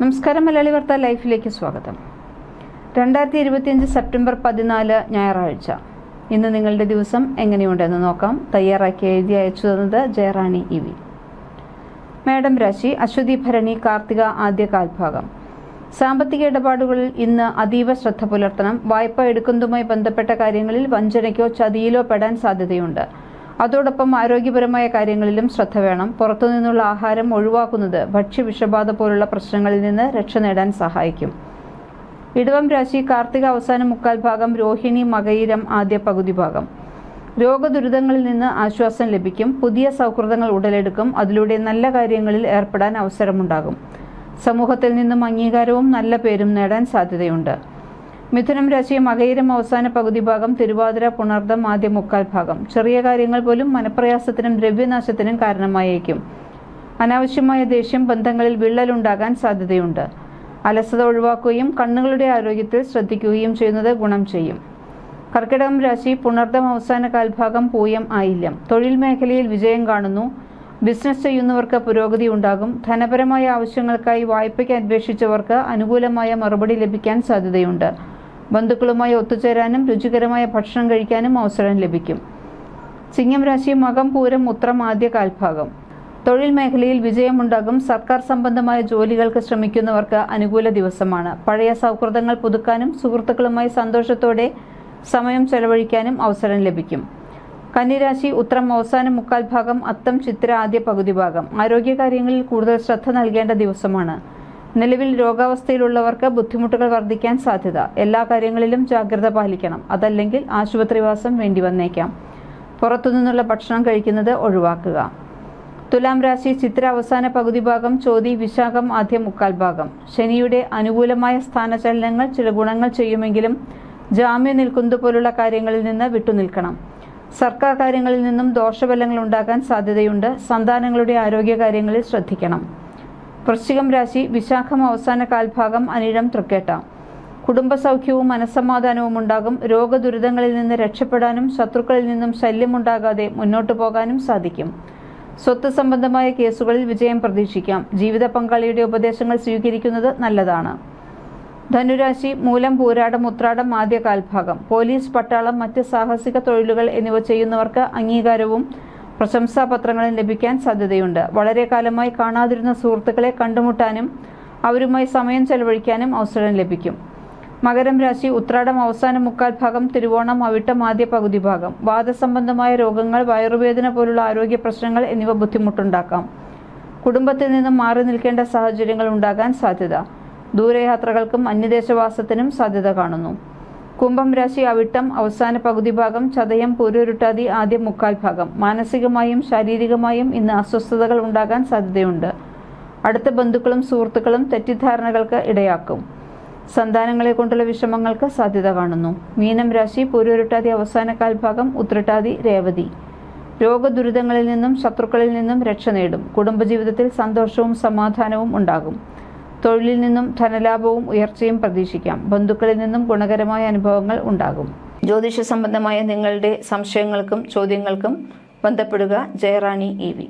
നമസ്കാരം മലയാളി വാർത്ത ലൈഫിലേക്ക് സ്വാഗതം. രണ്ടായിരത്തി ഇരുപത്തിയഞ്ച് സെപ്റ്റംബർ പതിനാല് ഞായറാഴ്ച. ഇന്ന് നിങ്ങളുടെ ദിവസം എങ്ങനെയുണ്ടെന്ന് നോക്കാം. തയ്യാറാക്കി എഴുതി അയച്ചു തന്നത് ജയറാണി ഇ വി. മേഡം രാശി അശ്വതി ഭരണി കാർത്തിക ആദ്യ കാൽഭാഗം. സാമ്പത്തിക ഇടപാടുകളിൽ ഇന്ന് അതീവ ശ്രദ്ധ പുലർത്തണം. വായ്പ എടുക്കുന്നതുമായി ബന്ധപ്പെട്ട കാര്യങ്ങളിൽ വഞ്ചനയ്ക്കോ ചതിയിലോ പെടാൻ സാധ്യതയുണ്ട്. അതോടൊപ്പം ആരോഗ്യപരമായ കാര്യങ്ങളിലും ശ്രദ്ധ വേണം. പുറത്തുനിന്നുള്ള ആഹാരം ഒഴിവാക്കുന്നത് ഭക്ഷ്യവിഷബാധ പോലുള്ള പ്രശ്നങ്ങളിൽ നിന്ന് രക്ഷ നേടാൻ സഹായിക്കും. ഇടവം രാശി കാർത്തിക അവസാന മുക്കാൽ ഭാഗം രോഹിണി മകയിരം ആദ്യ പകുതി ഭാഗം. രോഗദുരിതങ്ങളിൽ നിന്ന് ആശ്വാസം ലഭിക്കും. പുതിയ സൗഹൃദങ്ങൾ ഉടലെടുക്കും. അതിലൂടെ നല്ല കാര്യങ്ങളിൽ ഏർപ്പെടാൻ അവസരമുണ്ടാകും. സമൂഹത്തിൽ നിന്നും അംഗീകാരവും നല്ല പേരും നേടാൻ സാധ്യതയുണ്ട്. മിഥുനം രാശിയെ മകയിരം അവസാന പകുതി ഭാഗം തിരുവാതിര പുണർദം ആദ്യ മുക്കാൽ ഭാഗം. ചെറിയ കാര്യങ്ങൾ പോലും മനപ്രയാസത്തിനും ദ്രവ്യനാശത്തിനും കാരണമായേക്കും. അനാവശ്യമായ ദേഷ്യം ബന്ധങ്ങളിൽ വിള്ളലുണ്ടാകാൻ സാധ്യതയുണ്ട്. അലസത ഒഴിവാക്കുകയും കണ്ണുകളുടെ ആരോഗ്യത്തിൽ ശ്രദ്ധിക്കുകയും ചെയ്യുന്നത് ഗുണം ചെയ്യും. കർക്കിടകം രാശി പുണർദം അവസാന കാൽഭാഗം പൂയം ആയില്യം. തൊഴിൽ മേഖലയിൽ വിജയം കാണുന്നു. ബിസിനസ് ചെയ്യുന്നവർക്ക് പുരോഗതി ഉണ്ടാകും. ധനപരമായ ആവശ്യങ്ങൾക്കായി വായ്പയ്ക്ക് അന്വേഷിച്ചവർക്ക് അനുകൂലമായ മറുപടി ലഭിക്കാൻ സാധ്യതയുണ്ട്. ബന്ധുക്കളുമായി ഒത്തുചേരാനും രുചികരമായ ഭക്ഷണം കഴിക്കാനും അവസരം ലഭിക്കും. ചിങ്ങം രാശി മകം പൂരം ഉത്രം ആദ്യ കാൽഭാഗം. തൊഴിൽ മേഖലയിൽ വിജയമുണ്ടാകും. സർക്കാർ സംബന്ധമായ ജോലികൾക്ക് ശ്രമിക്കുന്നവർക്ക് അനുകൂല ദിവസമാണ്. പഴയ സൗഹൃദങ്ങൾ പുതുക്കാനും സുഹൃത്തുക്കളുമായി സന്തോഷത്തോടെ സമയം ചെലവഴിക്കാനും അവസരം ലഭിക്കും. കന്നിരാശി ഉത്രം അവസാന മുക്കാൽ ഭാഗം അത്തം ചിത്ര ആദ്യ പകുതി ഭാഗം. ആരോഗ്യകാര്യങ്ങളിൽ കൂടുതൽ ശ്രദ്ധ നൽകേണ്ട ദിവസമാണ്. നിലവിൽ രോഗാവസ്ഥയിലുള്ളവർക്ക് ബുദ്ധിമുട്ടുകൾ വർദ്ധിക്കാൻ സാധ്യത. എല്ലാ കാര്യങ്ങളിലും ജാഗ്രത പാലിക്കണം. അതല്ലെങ്കിൽ ആശുപത്രിവാസം വേണ്ടി വന്നേക്കാം പുറത്തുനിന്നുള്ള ഭക്ഷണം കഴിക്കുന്നത് ഒഴിവാക്കുക. തുലാം രാശി ചിത്ര അവസാന പകുതി ഭാഗം ചോതി വിശാഖം ആദ്യ മുക്കാൽ ഭാഗം. ശനിയുടെ അനുകൂലമായ സ്ഥാനചലനങ്ങൾ ചില ഗുണങ്ങൾ ചെയ്യുമെങ്കിലും ജാമ്യം നിൽക്കുന്നത് പോലുള്ള കാര്യങ്ങളിൽ നിന്ന് വിട്ടുനിൽക്കണം. സർക്കാർ കാര്യങ്ങളിൽ നിന്നും ദോഷഫലങ്ങൾ ഉണ്ടാകാൻ സാധ്യതയുണ്ട്. സന്താനങ്ങളുടെ ആരോഗ്യകാര്യങ്ങളിൽ ശ്രദ്ധിക്കണം. വൃശ്ചികം രാശി വിശാഖം അവസാന കാൽഭാഗം അനിഴം തൃക്കേട്ട. കുടുംബസൗഖ്യവും മനസ്സമാധാനവും ഉണ്ടാകും. രോഗദുരിതങ്ങളിൽ നിന്ന് രക്ഷപ്പെടാനും ശത്രുക്കളിൽ നിന്നും ശല്യമുണ്ടാകാതെ മുന്നോട്ടു പോകാനും സാധിക്കും. സ്വത്ത് സംബന്ധമായ കേസുകളിൽ വിജയം പ്രതീക്ഷിക്കാം. ജീവിത പങ്കാളിയുടെ ഉപദേശങ്ങൾ സ്വീകരിക്കുന്നത് നല്ലതാണ്. ധനുരാശി മൂലം പൂരാടം ഉത്രാടം ആദ്യ കാൽഭാഗം. പോലീസ് പട്ടാളം മറ്റ് സാഹസിക തൊഴിലുകൾ എന്നിവ ചെയ്യുന്നവർക്ക് അംഗീകാരവും പ്രശംസാപത്രങ്ങളും ലഭിക്കാൻ സാധ്യതയുണ്ട്. വളരെ കാലമായി കാണാതിരുന്ന സുഹൃത്തുക്കളെ കണ്ടുമുട്ടാനും അവരുമായി സമയം ചെലവഴിക്കാനും അവസരം ലഭിക്കും. മകരം രാശി ഉത്രാടം അവസാന മുക്കാൽ ഭാഗം തിരുവോണം അവിട്ടം ആദ്യ പകുതി ഭാഗം. വാദസംബന്ധമായ രോഗങ്ങൾ വയറുവേദന പോലുള്ള ആരോഗ്യ പ്രശ്നങ്ങൾ എന്നിവ ബുദ്ധിമുട്ടുണ്ടാക്കാം. കുടുംബത്തിൽ നിന്നും മാറി നിൽക്കേണ്ട സാഹചര്യങ്ങൾ ഉണ്ടാകാൻ സാധ്യത. ദൂരയാത്രകൾക്കും അന്യദേശവാസത്തിനും സാധ്യത കാണുന്നു. കുംഭം രാശി അവിട്ടം അവസാന പകുതി ഭാഗം ചതയം പൂരുരുട്ടാതി ആദ്യ മുക്കാൽ ഭാഗം. മാനസികമായും ശാരീരികമായും ഇന്ന് അസ്വസ്ഥതകൾ ഉണ്ടാകാൻ സാധ്യതയുണ്ട്. അടുത്ത ബന്ധുക്കളും സുഹൃത്തുക്കളും തെറ്റിദ്ധാരണകൾക്ക് ഇടയാക്കും. സന്താനങ്ങളെ കൊണ്ടുള്ള വിഷമങ്ങൾക്ക് സാധ്യത കാണുന്നു. മീനം രാശി പൂരുരുട്ടാതി അവസാന കാൽഭാഗം ഉത്രട്ടാതി രേവതി. രോഗദുരിതങ്ങളിൽ നിന്നും ശത്രുക്കളിൽ നിന്നും രക്ഷ നേടും. കുടുംബജീവിതത്തിൽ സന്തോഷവും സമാധാനവും ഉണ്ടാകും. തൊഴിലിൽ നിന്നും ധനലാഭവും ഉയർച്ചയും പ്രതീക്ഷിക്കാം. ബന്ധുക്കളിൽ നിന്നും ഗുണകരമായ അനുഭവങ്ങൾ ഉണ്ടാകും. ജ്യോതിഷ സംബന്ധമായ നിങ്ങളുടെ സംശയങ്ങൾക്കും ചോദ്യങ്ങൾക്കും ബന്ധപ്പെടുക. ജയറാണി ഇ